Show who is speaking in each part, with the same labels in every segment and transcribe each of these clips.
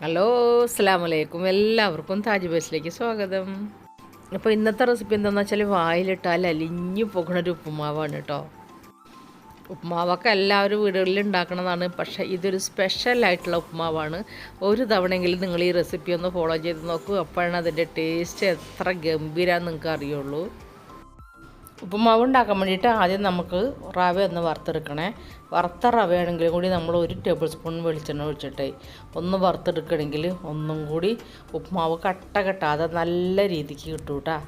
Speaker 1: Hello അസ്സാം വലൈക്കും എല്ലാവർക്കും താജ് ബേസിലേക്ക് സ്വാഗതം. അപ്പോൾ ഇന്നത്തെ റെസിപ്പി എന്താണെന്ന് വെച്ചാൽ വായിലിട്ടാൽ അലിഞ്ഞു പോകുന്ന ഒരു ഉപ്പുമാവാണ് കേട്ടോ ഉപ്പുമാവൊക്കെ എല്ലാവരും വീടുകളിൽ ഉണ്ടാക്കുന്നതാണ് പക്ഷേ ഇതൊരു സ്പെഷ്യലായിട്ടുള്ള ഉപ്പുമാവാണ്. ഒരു തവണയെങ്കിലും നിങ്ങൾ ഈ റെസിപ്പി ഒന്ന് ഫോളോ ചെയ്ത് നോക്കൂ. അപ്പോഴാണ് അതിന്റെ ടേസ്റ്റ് എത്ര ഗംഭീരമാണെന്ന് നിങ്ങൾക്ക് അറിയുള്ളൂ. ഉപ്പുമാവ് ഉണ്ടാക്കാൻ വേണ്ടിയിട്ട് ആദ്യം നമുക്ക് റവ ഒന്ന് വറുത്തെടുക്കണേ. വറുത്ത റവയാണെങ്കിലും കൂടി നമ്മൾ ഒരു ടേബിൾ സ്പൂൺ വെളിച്ചെണ്ണ ഒഴിച്ചിട്ട് ഒന്ന് വറുത്തെടുക്കണമെങ്കിൽ ഒന്നും കൂടി ഉപ്പുമാവ് കട്ട കെട്ടാതെ നല്ല രീതിക്ക് കിട്ടും കേട്ടോ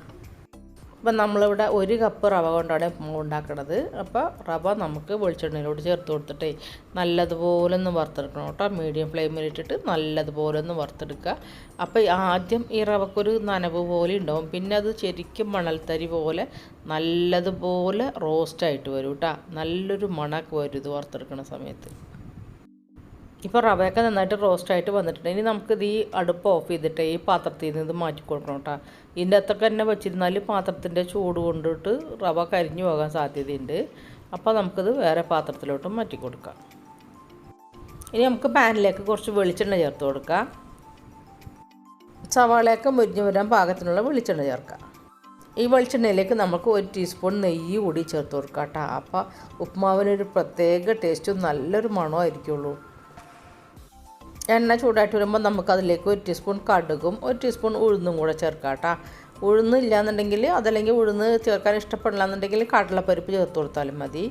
Speaker 1: അപ്പം നമ്മളിവിടെ ഒരു കപ്പ് റവ കൊണ്ടാണ് ഉണ്ടാക്കുന്നത് അപ്പോൾ റവ നമുക്ക് വെളിച്ചെണ്ണയിലോട്ട് ചേർത്ത് കൊടുത്തിട്ടേ നല്ലതുപോലെ ഒന്ന് വറുത്തെടുക്കണം കേട്ടോ. മീഡിയം ഫ്ലെയിമിൽ ഇട്ടിട്ട് നല്ലതുപോലെ ഒന്ന് വറുത്തെടുക്കുക. അപ്പോൾ ആദ്യം ഈ റവക്കൊരു നനവ് പോലെ ഉണ്ടാവും. പിന്നെ അത് ശരിക്കും മണൽത്തരി പോലെ നല്ലതുപോലെ റോസ്റ്റായിട്ട് വരും കേട്ടോ. നല്ലൊരു മണമൊക്കെ വരും ഇത് വറുത്തെടുക്കുന്ന സമയത്ത്. ഇപ്പോൾ റവയൊക്കെ നന്നായിട്ട് റോസ്റ്റ് ആയിട്ട് വന്നിട്ടുണ്ട്. ഇനി നമുക്കിത് ഈ അടുപ്പ് ഓഫ് ചെയ്തിട്ട് ഈ പാത്രത്തിൽ നിന്ന് ഇത് മാറ്റി കൊടുക്കണം കേട്ടോ. ഇതിന്റെ അകത്തൊക്കെ തന്നെ വെച്ചിരുന്നാൽ പാത്രത്തിന്റെ ചൂട് കൊണ്ടിട്ട് റവ കരിഞ്ഞു പോകാൻ സാധ്യതയുണ്ട്. അപ്പോൾ നമുക്കിത് വേറെ പാത്രത്തിലോട്ട് മാറ്റി കൊടുക്കാം. ഇനി നമുക്ക് പാനിലേക്ക് കുറച്ച് വെളിച്ചെണ്ണ ചേർത്ത് കൊടുക്കാം. സവാളയൊക്കെ മുരിഞ്ഞു വരാൻ പാകത്തിനുള്ള വെളിച്ചെണ്ണ ചേർക്കാം. ഈ വെളിച്ചെണ്ണയിലേക്ക് നമുക്ക് ഒരു ടീസ്പൂൺ നെയ്യ് കൂടി ചേർത്ത് കൊടുക്കാം കേട്ടോ. അപ്പോൾ ഉപ്പുമാവിനൊരു പ്രത്യേക ടേസ്റ്റും നല്ലൊരു മണമായിരിക്കുള്ളൂ എണ്ണ ചൂടായിട്ട് വരുമ്പോൾ നമുക്കതിലേക്ക് ഒരു ടീസ്പൂൺ കടുകും ഒരു ടീസ്പൂൺ ഉഴുന്നും കൂടെ ചേർക്കാം കേട്ടോ ഉഴുന്ന് ഇല്ലാന്നുണ്ടെങ്കിൽ അതല്ലെങ്കിൽ ഉഴുന്ന് ചേർക്കാൻ ഇഷ്ടപ്പെടില്ല എന്നുണ്ടെങ്കിൽ കടലപ്പരിപ്പ് ചേർത്ത് കൊടുത്താലും മതി.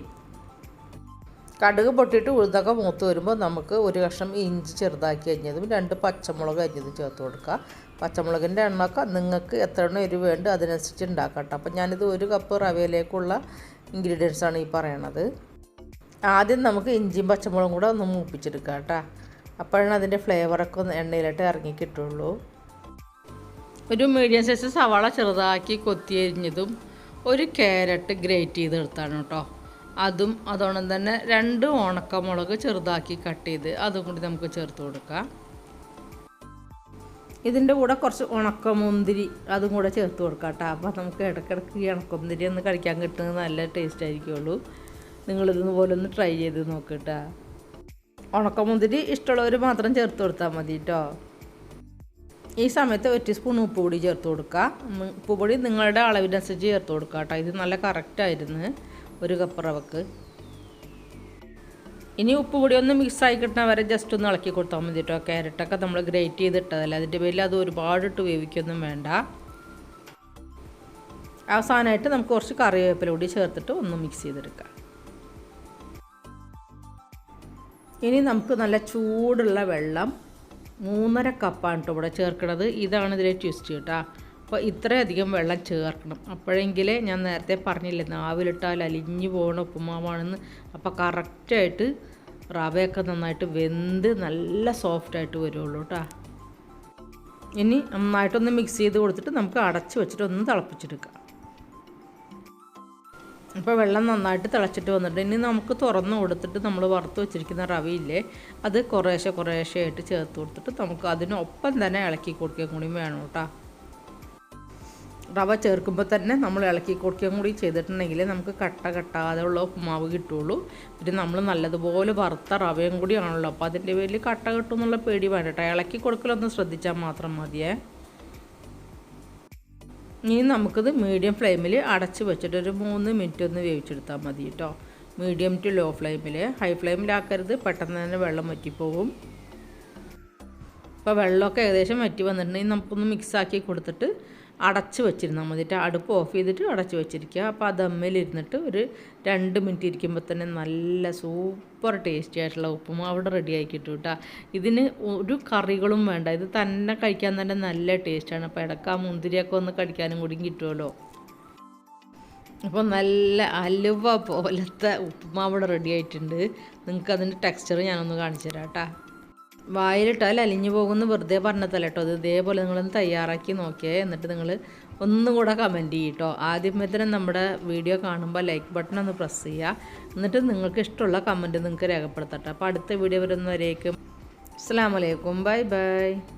Speaker 1: കടുക് പൊട്ടിയിട്ട് ഉഴുന്നൊക്കെ മൂത്ത് വരുമ്പോൾ നമുക്ക് ഒരു കഷ്ണം ഇഞ്ചി ചെറുതാക്കി അരിഞ്ഞതും രണ്ട് പച്ചമുളക് അരിഞ്ഞതും ചേർത്ത് കൊടുക്കുക. പച്ചമുളകിന്റെ എണ്ണമൊക്കെ നിങ്ങൾക്ക് എത്ര എണ്ണം എരിവ് വേണ്ട അതിനനുസരിച്ച് ഉണ്ടാക്കാം കേട്ടോ അപ്പം ഞാനിത് ഒരു കപ്പ് റവയിലേക്കുള്ള ഇൻഗ്രീഡിയൻസാണ് ഈ പറയണത്. ആദ്യം നമുക്ക് ഇഞ്ചിയും പച്ചമുളകും കൂടെ ഒന്ന് മൂപ്പിച്ചെടുക്കാം കേട്ടോ അപ്പോഴാണ് അതിന്റെ ഫ്ലേവറൊക്കെ ഒന്ന് എണ്ണയിലിട്ട് ഇറങ്ങി കിട്ടുള്ളൂ. ഒരു മീഡിയം സൈസ് സവാള ചെറുതാക്കി കൊത്തിയരിഞ്ഞതും ഒരു ക്യാരറ്റ് ഗ്രേറ്റ് ചെയ്തെടുത്താണ് കേട്ടോ. അതും അതോണം തന്നെ രണ്ട് ഉണക്കമുളക് ചെറുതാക്കി കട്ട് ചെയ്ത് അതും കൂടി നമുക്ക് ചേർത്ത് കൊടുക്കാം. ഇതിന്റെ കൂടെ കുറച്ച് ഉണക്കമുന്തിരി അതും കൂടെ ചേർത്ത് കൊടുക്കാം കേട്ടോ. അപ്പോൾ നമുക്ക് ഇടയ്ക്കിടയ്ക്ക് ഈ ഉണക്കമുന്തിരി ഒന്ന് കഴിക്കാൻ കിട്ടുന്നത് നല്ല ടേസ്റ്റ് ആയിരിക്കുള്ളൂ. നിങ്ങളിതുപോലെ ഒന്ന് ട്രൈ ചെയ്ത് നോക്കിട്ടാ ഉണക്കമുന്തിരി ഇഷ്ടമുള്ളവർ മാത്രം ചേർത്ത് കൊടുത്താൽ മതി കേട്ടോ ഈ സമയത്ത് ഒരു ടീസ്പൂൺ ഉപ്പ് പൊടി ചേർത്ത് കൊടുക്കുക. ഉപ്പ് പൊടി നിങ്ങളുടെ അളവിനനുസരിച്ച് ചേർത്ത് കൊടുക്കുക കേട്ടോ ഇത് നല്ല കറക്റ്റായിരുന്നു ഒരു കപ്പ് റവക്ക്. ഇനി ഉപ്പ് പൊടി ഒന്ന് മിക്സ് ആയി കിട്ടണ വരെ ജസ്റ്റ് ഒന്ന് ഇളക്കി കൊടുത്താൽ മതി കേട്ടോ ക്യാരറ്റൊക്കെ നമ്മൾ ഗ്രേറ്റ് ചെയ്തിട്ടതല്ല? അതിന്റെ പേരിൽ അത് ഒരുപാട് ഇട്ട് വേവിക്കൊന്നും വേണ്ട. അവസാനമായിട്ട് നമുക്ക് കുറച്ച് കറിവേപ്പില കൂടി ചേർത്തിട്ട് ഒന്ന് മിക്സ് ചെയ്തെടുക്കാം. ഇനി നമുക്ക് നല്ല ചൂടുള്ള വെള്ളം മൂന്നര കപ്പാണ് കേട്ടോ ഇവിടെ ചേർക്കണത്. ഇതാണ് ഇതിലെ ട്വിസ്റ്റ് കേട്ടോ അപ്പോൾ ഇത്രയധികം വെള്ളം ചേർക്കണം. അപ്പോഴെങ്കിലേ ഞാൻ നേരത്തെ പറഞ്ഞില്ലേ നാവിലിട്ടാൽ അലിഞ്ഞു പോകണ ഉപ്പുമാവാണെന്ന്. അപ്പോൾ കറക്റ്റായിട്ട് റവയൊക്കെ നന്നായിട്ട് വെന്ത് നല്ല സോഫ്റ്റായിട്ട് വരുള്ളൂ കേട്ടോ ഇനി നന്നായിട്ടൊന്ന് മിക്സ് ചെയ്ത് കൊടുത്തിട്ട് നമുക്ക് അടച്ച് വെച്ചിട്ട് ഒന്ന് തിളപ്പിച്ചെടുക്കാം. അപ്പോൾ വെള്ളം നന്നായിട്ട് തിളച്ചിട്ട് വന്നിട്ട് ഇനി നമുക്ക് തുറന്ന് കൊടുത്തിട്ട് നമ്മൾ വറുത്ത് വെച്ചിരിക്കുന്ന റവയില്ലേ അത് കുറേശ്ശെ കുറേശ്ശെ ആയിട്ട് ചേർത്ത് കൊടുത്തിട്ട് നമുക്ക് അതിനൊപ്പം തന്നെ ഇളക്കി കൊടുക്കുകയും കൂടി വേണം കേട്ടോ. റവ ചേർക്കുമ്പോൾ തന്നെ നമ്മൾ ഇളക്കി കൊടുക്കുകയും കൂടി ചെയ്തിട്ടുണ്ടെങ്കിൽ നമുക്ക് കട്ട കട്ടാതെ ഉള്ള ഉപ്പുമാവ് കിട്ടുള്ളൂ. പിന്നെ നമ്മൾ നല്ലതുപോലെ വറുത്ത റവയും കൂടിയാണല്ലോ. അപ്പോൾ അതിന്റെ പേരിൽ കട്ട കിട്ടും എന്നുള്ള പേടി വേണ്ട കേട്ടോ. ഇളക്കി കൊടുക്കലൊന്ന് ശ്രദ്ധിച്ചാൽ മാത്രം മതിയേ. ഇനി നമുക്കിത് മീഡിയം ഫ്ലെയിമിൽ അടച്ച് വെച്ചിട്ട് ഒരു മൂന്ന് മിനിറ്റ് ഒന്ന് വേവിച്ചെടുത്താൽ മതി കേട്ടോ മീഡിയം ടു ലോ ഫ്ലെയിമിൽ ഹൈ ഫ്ലെയിമിലാക്കരുത് പെട്ടെന്ന് തന്നെ വെള്ളം വറ്റിപ്പോവും. അപ്പോൾ വെള്ളമൊക്കെ ഏകദേശം വറ്റി വന്നിട്ടുണ്ടെങ്കിൽ നമുക്കൊന്ന് മിക്സാക്കി കൊടുത്തിട്ട് അടച്ച് വെച്ചിരുന്നാൽ മതിയിട്ട് അടുപ്പ് ഓഫ് ചെയ്തിട്ട് അടച്ച് വെച്ചിരിക്കുക. അപ്പോൾ ആ ദമ്മിലിരുന്നിട്ട് ഒരു രണ്ട് മിനിറ്റ് ഇരിക്കുമ്പോൾ തന്നെ നല്ല സൂപ്പർ ടേസ്റ്റി ആയിട്ടുള്ള ഉപ്പുമാവ് അവിടെ റെഡി ആക്കി കിട്ടും കേട്ടോ ഇതിന് ഒരു കറികളും വേണ്ട. ഇത് തന്നെ കഴിക്കാൻ തന്നെ നല്ല ടേസ്റ്റാണ് അപ്പോൾ ഇടയ്ക്ക് ആ മുന്തിരിയൊക്കെ ഒന്ന് കടിക്കാനും കൂടി കിട്ടുമല്ലോ അപ്പോൾ നല്ല അലുവ പോലത്തെ ഉപ്പുമാവ് ഇവിടെ റെഡി ആയിട്ടുണ്ട്. നിങ്ങൾക്ക് അതിന്റെ ടെക്സ്ചർ ഞാനൊന്ന് കാണിച്ചു തരാം കേട്ടോ വായിലിട്ടാൽ അലിഞ്ഞു പോകുമെന്ന് വെറുതെ പറഞ്ഞതല്ല കേട്ടോ. അത് ഇതേപോലെ നിങ്ങളൊന്ന് തയ്യാറാക്കി നോക്കിയേ. എന്നിട്ട് നിങ്ങൾ ഒന്നും കൂടെ കമന്റ് ചെയ്യും കേട്ടോ ആദ്യമേ തന്നെ നമ്മുടെ വീഡിയോ കാണുമ്പോൾ ലൈക്ക് ബട്ടൺ ഒന്ന് പ്രസ് ചെയ്യുക എന്നിട്ട് നിങ്ങൾക്ക് ഇഷ്ടമുള്ള കമന്റ് നിങ്ങൾക്ക് രേഖപ്പെടുത്തട്ടെ. അപ്പോൾ അടുത്ത വീഡിയോ വരുന്നവരേക്കും. അസ്സാം വലൈക്കും ബൈ ബൈ